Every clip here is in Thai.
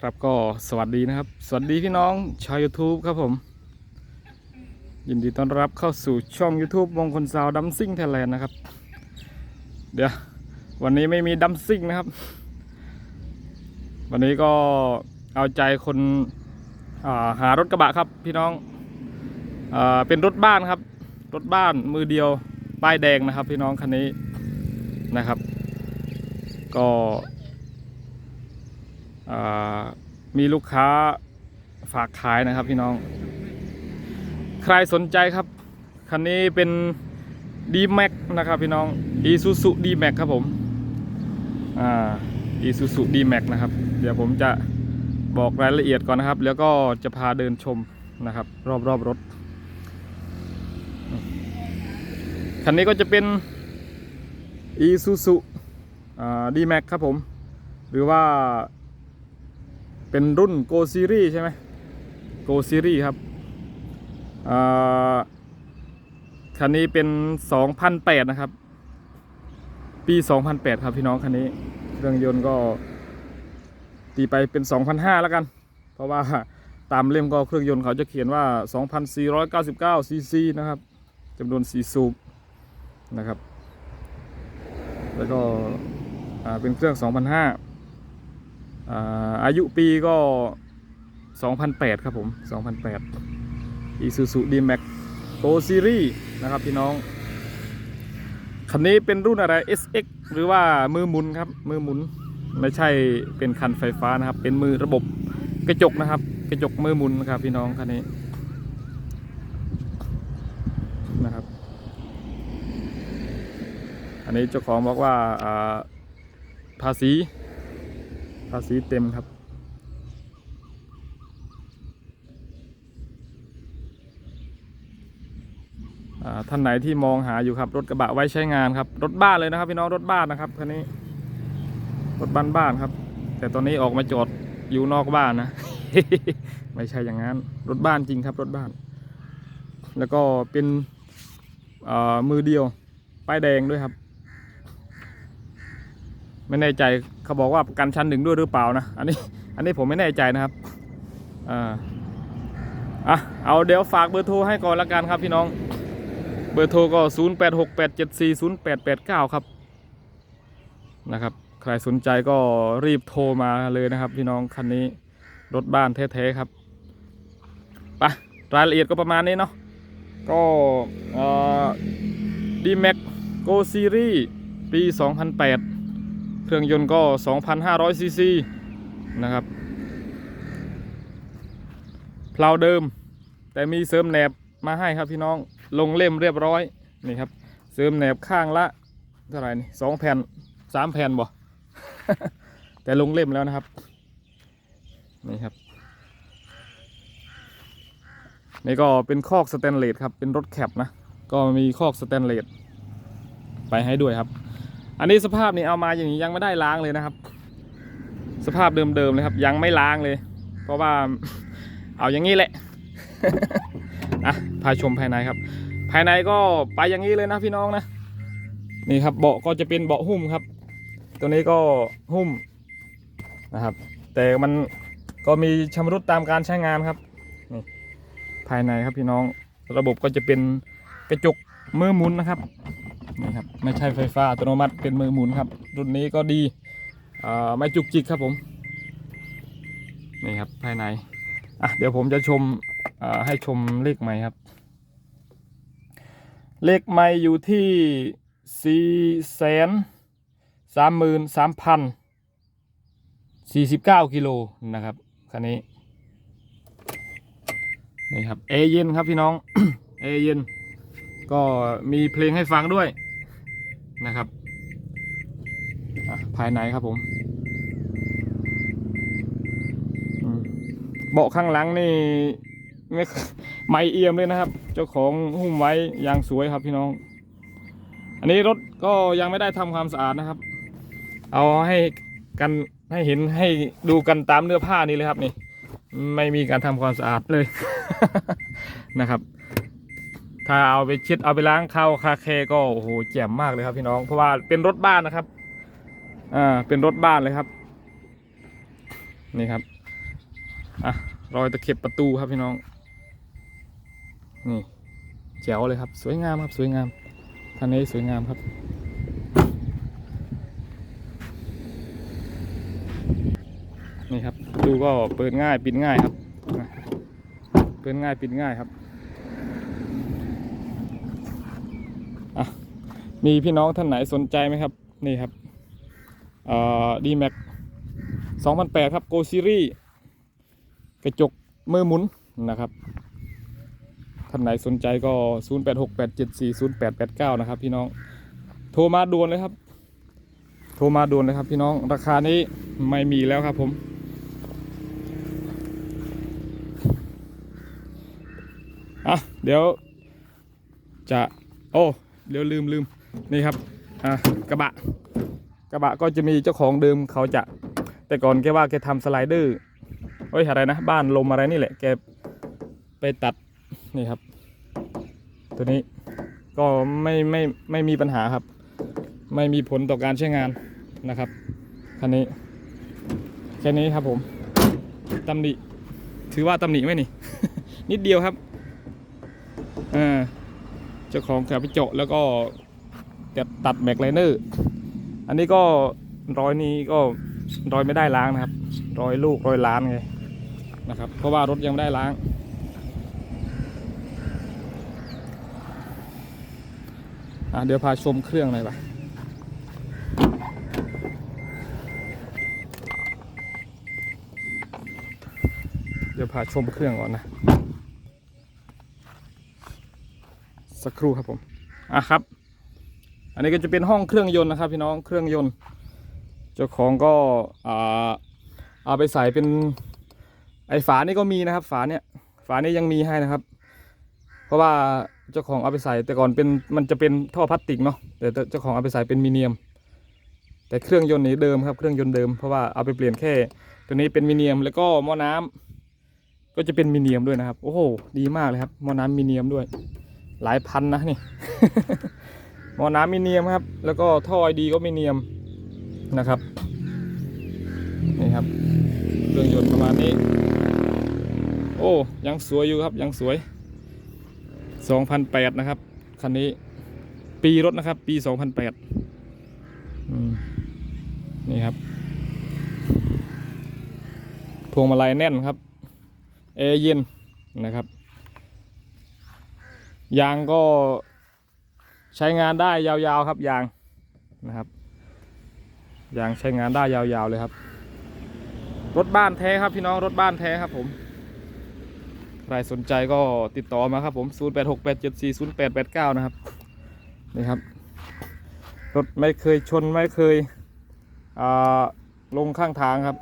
ครับก็สวัสดีนะครับ สวัสดีพี่น้องชาว YouTube ครับผม ยินดีต้อนรับเข้าสู่ช่อง YouTube มงคลสาวดัมซิ่งไทยแลนด์นะครับ เดี๋ยว วันนี้ไม่มีดัมซิ่งนะครับ วันนี้ก็เอาใจคนาหารถกระบะครับพี่น้องอเป็นรถบ้านครับ รถบ้านมือเดียวป้ายแดงนะครับ พี่น้องคันนี้นะครับ ก็ มีลูกค้าฝากขายนะครับพี่น้อง ใครสนใจครับ คันนี้เป็น d m a x นะครับพี่น้อง Isuzu d m a x ครับผมอ่า Isuzu d m a x นะครับ เดี๋ยวผมจะบอกรายละเอียดก่อนนะครับ แล้วก็จะพาเดินชมนะครับ รอบรอบรถ คันนี้ก็จะเป็น Isuzu d m a x ครับผม หรือว่า เป็นรุ่น Go Series ใช่ไหม Go Series ครับคันนี้เป็น 2008 นะครับ ปี 2008 ครับพี่น้องคันนี้ เครื่องยนต์ก็ตีไปเป็น 2005 แล้วกัน เพราะว่าตามเล่มก็เครื่องยนต์เขาจะเขียนว่า 2,499 ซีซีนะครับจำนวน4สูบนะครับ แล้วก็เป็นเครื่อง 2005 อายุปีก็ 2008 ครับผม 2008 Isuzu D-Max Go Series นะครับพี่น้อง คันนี้เป็นรุ่นอะไร SX หรือว่ามือหมุนครับ มือหมุน ไม่ใช่เป็นคันไฟฟ้านะครับ เป็นมือระบบกระจกนะครับ กระจกมือหมุนนะครับพี่น้องคันนี้นะครับอันนี้เจ้าของบอกว่าภาษีาษีเต็มครับอ่าท่านไหนที่มองหาอยู่ครับ รถกระบะไว้ใช้งานครับ รถบ้านเลยนะครับ พี่น้องรถบ้านนะครับคันนี้ รถบ้านบ้านครับ แต่ตอนนี้ออกมาจอดอยู่นอกบ้านนะ ไม่ใช่อย่างนั้น รถบ้านจริงครับรถบ้าน แล้วก็เป็นอ่ามือเดียวป้ายแดงด้วยครับ ไม่แน่ใจเขาบอกว่ากันชั้นหนึ่งด้วยหรือเปล่านะ อันนี้อันนี้ผมไม่แน่ใจนะครับอ่าอะเอาเดี๋ยวฝากเบอร์โทรให้ก่อนละกันครับพี่น้องเบอร์โทรก็ 0 8 6 8 7 4 0 8 8 9 ครับนะครับ ใครสนใจก็รีบโทรมาเลยนะครับ พี่น้องคันนี้รถบ้านแท้ๆครับไปรายละเอียดก็ประมาณนี้เนาะก็ดีแม็กโกซีรีส์ปี 2008 เครื่องยนต์ก็ 2,500ซีซีนะครับเพลาเดิม แต่มีเสริมแหนบมาให้ครับพี่น้องลงเล่มเรียบร้อยนี่ครับ เสริมแหนบข้างละเท่าไหร่นี่สองแผ่นสามแผ่นบ่แต่ลงเล่มแล้วนะครับนี่ครับนี่ก็เป็นคอกสแตนเลสครับเป็นรถแคปนะก็มีคอกสแตนเลสไปให้ด้วยครับ อันนี้สภาพนี่เอามาอย่างนี้ยังไม่ได้ล้างเลยนะครับ สภาพเดิมๆเลยครับ ยังไม่ล้างเลย เพราะว่าเอาอย่างนี้แหละอะพาชมภายในครับ ภายในก็ไปอย่างนี้เลยนะพี่น้องนะนี่ครับเบาะก็จะเป็นเบาะหุ้มครับ ตัวนี้ก็หุ้มนะครับ แต่มันก็มีชำรุดตามการใช้งานครับนี่ภายในครับพี่น้องระบบก็จะเป็นกระจกมือหมุนนะครับ นี่ครับไม่ใช่ไฟฟ้าอัตโนมัติเป็นมือหมุนครับ รุ่นนี้ก็ดีไม่จุกจิกครับผมนี่ครับภายในอะเดี๋ยวผมจะชมให้ชมเลขใหม่ครับ เลขใหม่อยู่ที่สี่แสนสามหมื่นสามพันสี่สิบเก้ากิโลนะครับคันนี้นี่ครับเอเย็นครับพี่น้องเอเย็นก็มีเพลงให้ฟังด้วย นะครับอะภายในครับผมเบาะข้างหลังนี่ไม่ไม่เอี่ยมเลยนะครับ เจ้าของหุ้มไว้อย่างสวยครับพี่น้อง อันนี้รถก็ยังไม่ได้ทำความสะอาดนะครับ เอาให้กันให้เห็นให้ดูกันตามเนื้อผ้านี่เลยครับนี่ ไม่มีการทำความสะอาดเลยนะครับ ถ้าเอาไปเช็ดเอาไปล้างเข้าคาเคก็โอ้โหแจ่มมากเลยครับพี่น้อง เพราะว่าเป็นรถบ้านนะครับอ่าเป็นรถบ้านเลยครับ นี่ครับอะรอยตะเข็บประตูครับพี่น้อง นี่แจ๋วเลยครับ สวยงามครับสวยงามคันนี้สวยงามครับนี่ครับดูก็เปิดง่ายปิดง่ายครับ เปิดง่ายปิดง่ายครับอะ มีพี่น้องท่านไหนสนใจไหมครับ นี่ครับดีแม็ก2008ครับโกซีรีกระจกมือหมุนนะครับ ท่านไหนสนใจก็ 0868740889 นะครับพี่น้อง โทรมาด่วนเลยครับ โทรมาด่วนเลยครับพี่น้อง ราคานี้ไม่มีแล้วครับผมอะเดี๋ยวจะ โอ้ เดี๋ยวลืมลืม นี่ครับอะกระบะ กระบะก็จะมีเจ้าของเดิมเขาจะ แต่ก่อนแกว่าแกทำสไลเดอร์เฮ้ยอะไรนะบ้านลมอะไรนี่แหละแกไปตัดนี่ครับ ตัวนี้ก็ไม่ไม่ไม่มีปัญหาครับ ไม่มีผลต่อการใช้งานนะครับคันนี้แค่นี้ครับผมตำหนิถือว่าตำหนิไหมนี่ นิดเดียวครับอ่าเจ้าของแกไปเจาะแล้วก็ จะตัดแม็กไลเนอร์อันนี้ก็รอยนี้ก็รอยไม่ได้ล้างนะครับ รอยลูกรอยล้านไงนะครับ เพราะว่ารถยังไม่ได้ล้าง เดี๋ยวพาชมเครื่องหน่อยไปเดี๋ยวพาชมเครื่องก่อนนะ สักครู่ครับผม อะครับ อันนี้ก็จะเป็นห้องเครื่องยนต์นะครับ พี่น้องเครื่องยนต์ เจ้าของก็อ่าเอาไปใส่เป็นไอฝานี่ก็มีนะครับ ฝาเนี่ยฝานี้ยังมีให้นะครับ เพราะว่าเจ้าของเอาไปใส่แต่ก่อนเป็นมันจะเป็นท่อพลาสติกเนาะแต่เจ้าของเอาไปใส่เป็นมีเนียม แต่เครื่องยนต์นี่เดิมครับเครื่องยนต์เดิมเพราะว่าเอาไปเปลี่ยนแค่ ตัวนี้เป็นมีเนียมแล้วก็หม้อน้ำก็จะเป็นมีเนียมด้วยนะครับ โอ้โหดีมากเลยครับหม้อน้ำมีเนียมด้วย หลายพันนะนี่ หม้อน้ำมีเนียมครับ แล้วก็ท่อไอดีก็มีเนียมนะครับนี่ครับเครื่องยนต์ประมาณนี้ โอ้ยังสวยอยู่ครับยังสวย 2008 นะครับคันนี้ปีรถนะครับ ปี 2008นี่ครับพวงมาลัยแน่นครับแอร์เย็นนะครับยางก็ ใช้งานได้ยาวๆครับยางนะครับยางใช้งานได้ยาวๆเลยครับ รถบ้านแท้ครับพี่น้องรถบ้านแท้ครับผมใครสนใจก็ติดต่อมาครับผม0868740889นะครับนี่ครับรถไม่เคยชนไม่เคยอ่าลงข้างทางครับ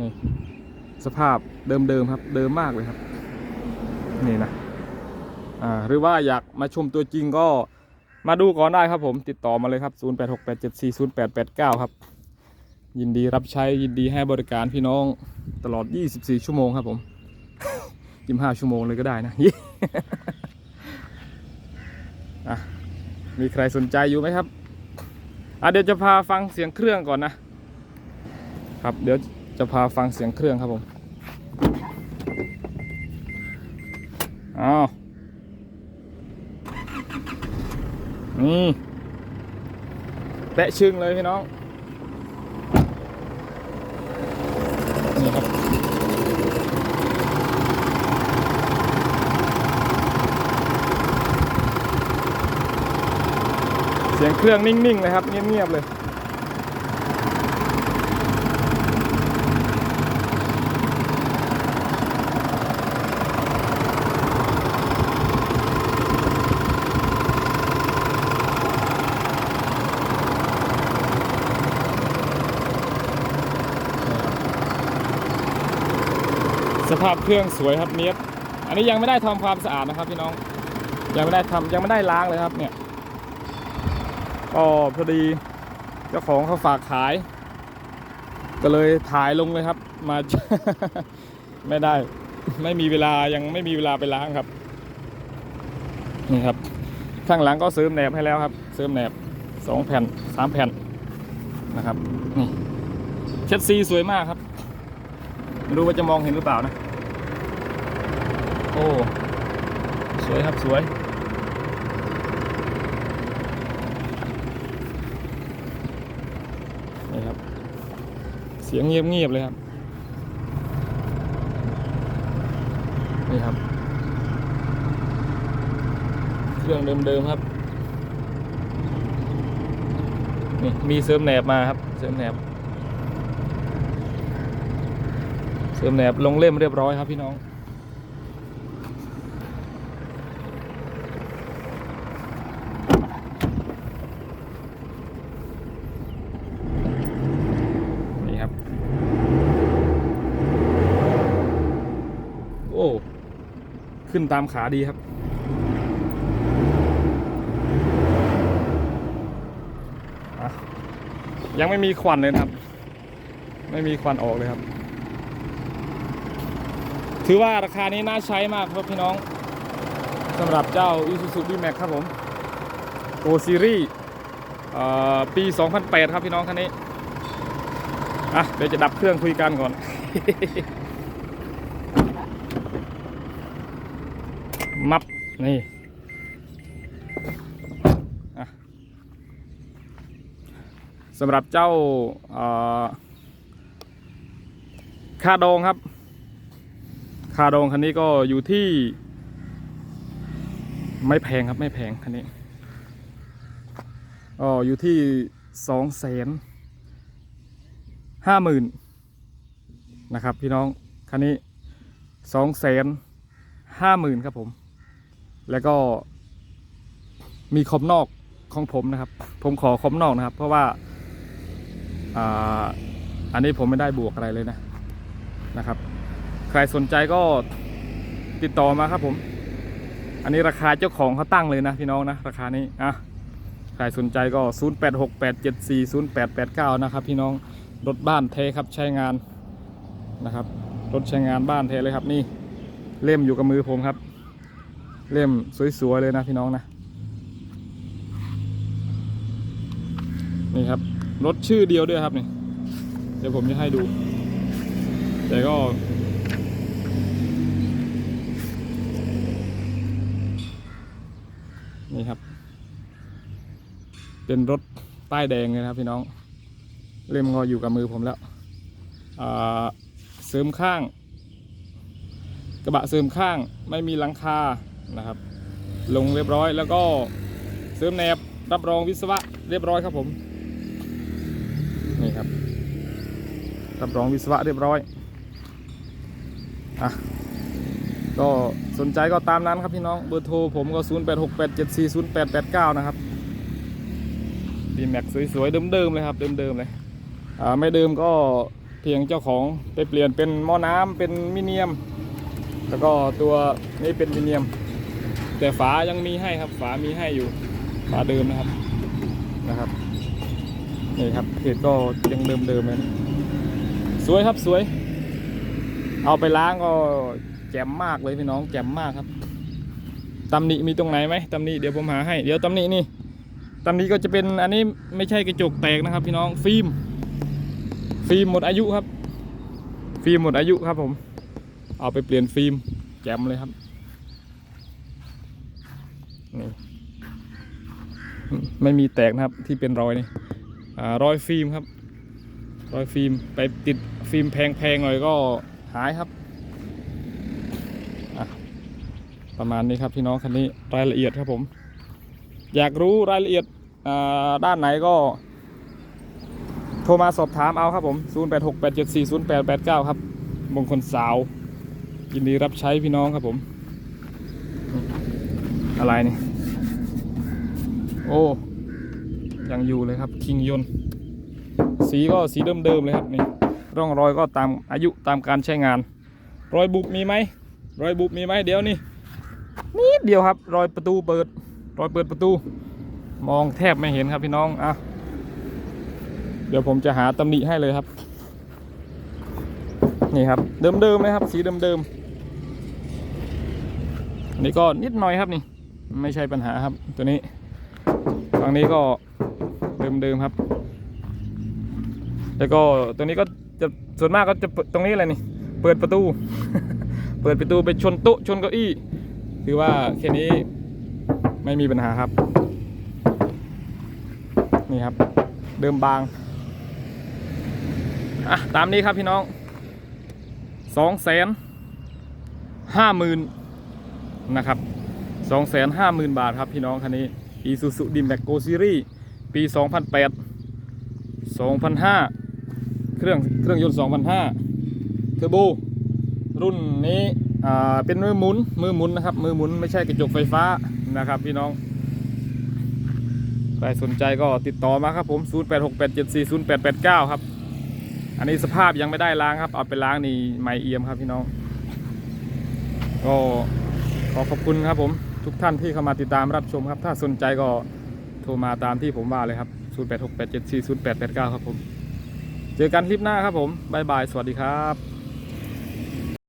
นี่สภาพเดิมๆครับ เดิมมากเลยครับ นี่นะ หรือว่าอยากมาชมตัวจริงก็มาดูก่อนได้ครับผมติดต่อมาเลยครับ 0868740889 ครับ ยินดีรับใช้ยินดีให้บริการพี่น้องตลอด 24 ชั่วโมงครับผม 25 ชั่วโมงเลยก็ได้นะะมีใครสนใจอยู่ไหมครับเดี๋ยวจะพาฟังเสียงเครื่องก่อนนะ ครับเดี๋ยวจะพาฟังเสียงเครื่องครับผมอ้าว นี่แตะชึงเลยพี่น้อง นี่ครับ เสียงเครื่องนิ่งๆเลยครับ เงียบๆเลย สภาพเครื่องสวยครับเนียบอันนี้ยังไม่ได้ทำความสะอาดนะครับพี่น้อง ยังไม่ได้ทำยังไม่ได้ล้างเลยครับเนี่ยก็พอดีเจ้าของเขาฝากขาย ก็เลยถ่ายลงเลยครับ มาไม่ได้ ไม่มีเวลายังไม่มีเวลาไปล้างครับนี่ครับ ข้างหลังก็เสริมแหนบให้แล้วครับเสริมแหนบสองแผ่นสามแผ่นนะครับนี่เช็ดซีสวยมากครับ ไม่รู้ว่าจะมองเห็นหรือเปล่านะ โอ้ สวยครับสวยนี่ครับ เสียงเงียบๆเลยครับ นี่ครับ เครื่องเดิมๆครับ นี่มีเสริมแหนบมาครับ เสริมแหนบ เสริมแหนบลงเล่มเรียบร้อยครับพี่น้อง นี่ครับ โอ้ ขึ้นตามขาดีครับยังไม่มีควันเลยครับ ไม่มีควันออกเลยครับ ถือว่าราคานี้น่าใช้มากครับพี่น้องสำหรับเจ้า Isuzu D-Max ครับผม Go Series ปี 2008 ครับพี่น้องคันนี้อะเดี๋ยวจะดับเครื่องคุยกันก่อน มับ นี่สำหรับเจ้าเอ่อคาดองครับ คาดองคันนี้ก็อยู่ที่ ไม่แพงครับไม่แพงคันนี้อ๋ออยู่ที่สองแสนห้าหมื่นนะครับ พี่น้องคันนี้สองแสนห้าหมื่นครับผม แล้วก็มีคอมนอกของผมนะครับ ผมขอคอมนอกนะครับ เพราะว่าอ่าอันนี้ผมไม่ได้บวกอะไรเลยนะนะครับ ใครสนใจก็ติดต่อมาครับผม อันนี้ราคาเจ้าของเขาตั้งเลยนะพี่น้องนะ ราคานี้อะใครสนใจก็ 0868740889 นะครับพี่น้องรถบ้านเทครับใช้งานนะครับรถใช้งานบ้านเทเลยครับนี่เล่มอยู่กับมือผมครับ เล่มสวยๆเลยนะพี่น้องนะนี่ครับรถชื่อเดียวด้วยครับนี่เดี๋ยวผมจะให้ดู แต่ก็ นี่ครับ เป็นรถป้ายแดงเลยนะครับพี่น้อง เล่มก็อยู่กับมือผมแล้วเสริมข้าง กระบะเสริมข้างไม่มีหลังคานะครับ ลงเรียบร้อยแล้วก็เสริมแหนบรับรองวิศวะเรียบร้อยครับผมนี่ครับรับรองวิศวะเรียบร้อยอะก็สนใจก็ตามนั้นครับพี่น้องเบอร์โทรผมก็ 0868740889 นะครับ ดีแม็กสวยๆเดิมๆเลยครับเดิมๆเลยอ่าไม่เดิมก็เพียงเจ้าของไปเปลี่ยนเป็นหม้อน้ำเป็นมิเนียม แล้วก็ตัวนี้เป็นมิเนียม แต่ฝายังมีให้ครับ ฝามีให้อยู่ ฝาเดิมนะครับนะครับนี่ครับเพจก็ยังเดิมๆเลยสวยครับสวย เอาไปล้างก็แจ่มมากเลยพี่น้องแจ่มมากครับตำหนิมีตรงไหนไหมตำหนิเดี๋ยวผมหาให้ เดี๋ยวตำหนินี่ ตำหนิก็จะเป็นอันนี้ไม่ใช่กระจกแตกนะครับ พี่น้องฟิล์มฟิล์มหมดอายุครับ ฟิล์มหมดอายุครับผม เอาไปเปลี่ยนฟิล์มแจมเลยครับนี่ไม่มีแตกนะครับที่เป็นรอยนี่รอยฟิล์มครับ รอยฟิล์มไปติดฟิล์มแพงๆหน่อยก็หายครับประมาณนี้ครับพี่น้องคันนี้รายละเอียดครับผม อยากรู้รายละเอียด ด้านไหนก็ โทรมาสอบถามเอาครับผม 0868740889 ครับมงคลสาว ยินดีรับใช้พี่น้องครับผม อะไรนี่ โอ้ ยังอยู่เลยครับ คิงยนสีก็สีเดิมๆเลยครับนี่ ร่องรอยก็ตามอายุตามการใช้งาน รอยบุบมีไหม รอยบุบมีไหมเดี๋ยวนี่นิดเดียวครับ รอยประตูเปิด รอยเปิดประตู มองแทบไม่เห็นครับพี่น้องอะเดี๋ยวผมจะหาตำหนิให้เลยครับ นี่ครับ เดิมๆเลยครับ สีเดิมๆนี่ก็นิดหน่อยครับนี่ ไม่ใช่ปัญหาครับ ตัวนี้ฝั่งนี้ก็เดิมๆครับ แล้วก็ตัวนี้ก็จะส่วนมากก็จะตรงนี้เลยนี่ เปิดประตู เปิดประตูไปชนโต๊ะชนเก้าอี้คือว่าแค่นี้ไม่มีปัญหาครับ นี่ครับ เดิมบางอะตามนี้ครับพี่น้องสองแสนห้าหมื่นนะครับสองแสนห้าหมื่นบาทครับพี่น้องคันนี้ Isuzu d m a x Go Series ปี2008 2005เครื่องเครื่องยนต์2005เทอร์โบรุ่นนี้อ่าเป็นมือหมุนมือหมุนนะครับมือหมุนไม่ใช่กระจกไฟฟ้านะครับพี่น้อง ใครสนใจก็ติดต่อมาครับผม0868740889ครับ อันนี้สภาพยังไม่ได้ล้างครับ เอาไปล้างนี่ไม่เอี่ยมครับพี่น้อง ก็ขอขอบคุณครับผมทุกท่านที่เข้ามาติดตามรับชมครับ ถ้าสนใจก็โทรมาตามที่ผมว่าเลยครับ0868740889ครับผม เจอกันคลิปหน้าครับผมบ๊ายบาย สวัสดีครับ